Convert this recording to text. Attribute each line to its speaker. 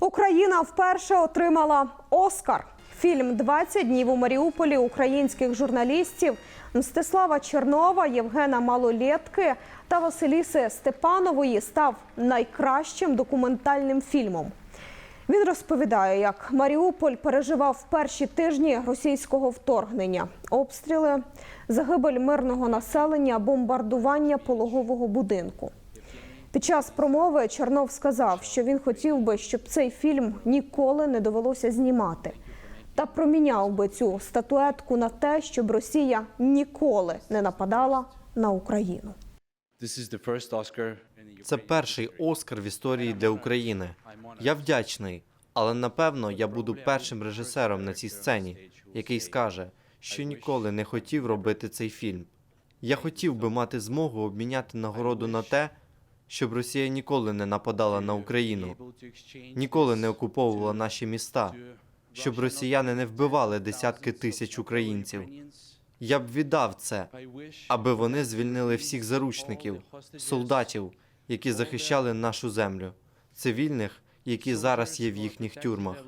Speaker 1: Україна вперше отримала Оскар. Фільм «20 днів у Маріуполі українських журналістів Мстислава Чернова, Євгена Малолєтки та Василіси Степанової став найкращим документальним фільмом. Він розповідає, як Маріуполь переживав перші тижні російського вторгнення, обстріли, загибель мирного населення, бомбардування пологового будинку. Під час промови Чернов сказав, що він хотів би, щоб цей фільм ніколи не довелося знімати, та проміняв би цю статуетку на те, щоб Росія ніколи не нападала на Україну.
Speaker 2: Це перший Оскар в історії для України. Я вдячний, але напевно я буду першим режисером на цій сцені, який скаже, що ніколи не хотів робити цей фільм. Я хотів би мати змогу обміняти нагороду на те, щоб Росія ніколи не нападала на Україну, ніколи не окуповувала наші міста, щоб росіяни не вбивали десятки тисяч українців. Я б віддав це, аби вони звільнили всіх заручників, солдатів, які захищали нашу землю, цивільних, які зараз є в їхніх тюрмах.